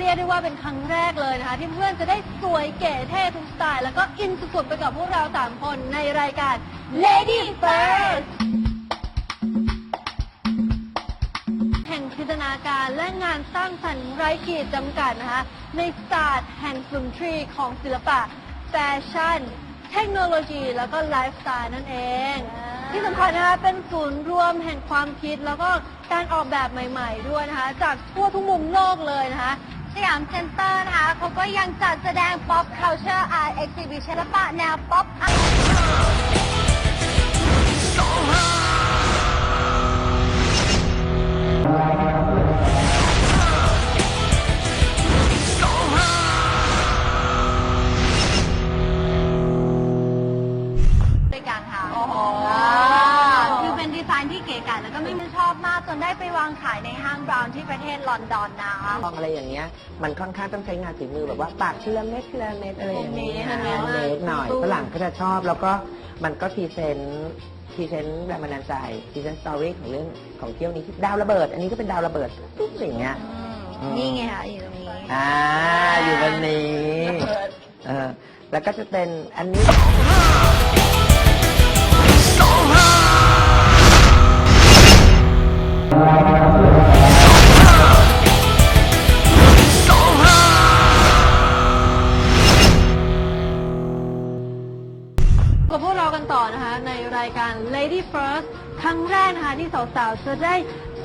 เรียกได้ว่าเป็นครั้งแรกเลยนะคะ ที่เพื่อนจะได้สวยเก๋เท่ทุกสไตล์ แล้วก็อินสุดๆไปกับพวกเราสามคนในรายการ Lady First แห่งจินตนาการและงานสร้างสรรค์ไร้ขีดจำกัดนะคะ ในศาสตร์แห่งสุนทรีย์ของศิลปะ แฟชั่น เทคโนโลยี แล้วก็ไลฟ์สไตล์นั่นเอง ที่สำคัญนะคะเป็นศูนย์รวมแห่งความคิดแล้วก็การออกแบบใหม่ ๆ ด้วยนะคะ จากทั่วทุกมุมโลกเลยนะคะ สยามเซ็นเตอร์นะคะเขาก็ยังจัดแสดง Pop Culture Art Exhibition ศิลปะแนว Pop Art ได้ไปวางขายในห้างบราวน์ที่ประเทศลอนดอนนะคะทองอะไรอย่างเงี้ย มันค่อนข้างต้องใช้งานฝีมือแบบว่าปากทีละเม็ดทีละเม็ดอะไรอย่างเงี้ยโอ้โหเล็กหน่อยตู้ฝรั่งก็จะชอบแล้วก็มันก็พรีเซนต์พรีเซนต์แรงบันดาลใจพรีเซนต์สตอรี่ของเรื่องของเที่ยวนี้ที่ดาวระเบิด อันนี้ก็เป็นดาวระเบิดปุ๊บอย่างเงี้ยอืมนี่ไงคะอยู่ตรงนี้อ่าอยู่บนนี้เออแล้วก็จะเป็นอันนี้ กับพวกเรากันต่อนะคะ ในรายการ Lady First ครั้งแรกนะคะ ที่สาวๆ จะได้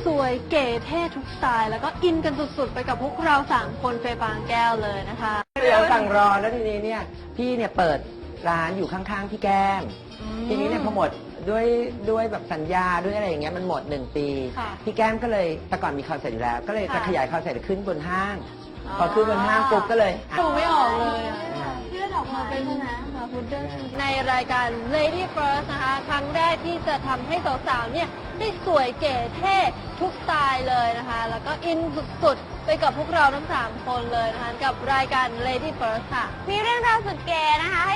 สวยเก๋เท่ทุกสไตล์ แล้วก็อินกันสุดๆ ไปกับพวกเราสามคนเฟย์ปางแก้วเลยนะคะเดี๋ยวสั่งรอแล้วทีนี้เนี่ยพี่เนี่ยเปิดร้านอยู่ข้างๆพี่แก้ม ทีนี้เนี่ยพอหมดด้วยด้วยแบบสัญญาด้วยอะไรอย่างเงี้ยมันหมดหนึ่งปี ค่ะพี่แก้มก็เลยแต่ก่อนมีคอนเสิร์ตอยู่แล้ว ก็เลยจะค่ะ ขยายคอนเสิร์ตขึ้นบนห้างอ๋อพอขึ้นบนห้างปุ๊บก็เลยอะดูไม่ออกเลยอะ นะมาพุดเดิ้ลในรายการ Lady First นะคะ ครั้งแรกที่จะทำให้สาวๆเนี่ยได้สวยเก๋เท่ทุกสไตล์เลยนะคะ แล้วก็อินสุดๆ ไปกับพวกเราทั้ง 3 คนเลยนะคะ กับรายการ Lady First ค่ะ มีเรื่องราวสุดเก๋นะคะ ให้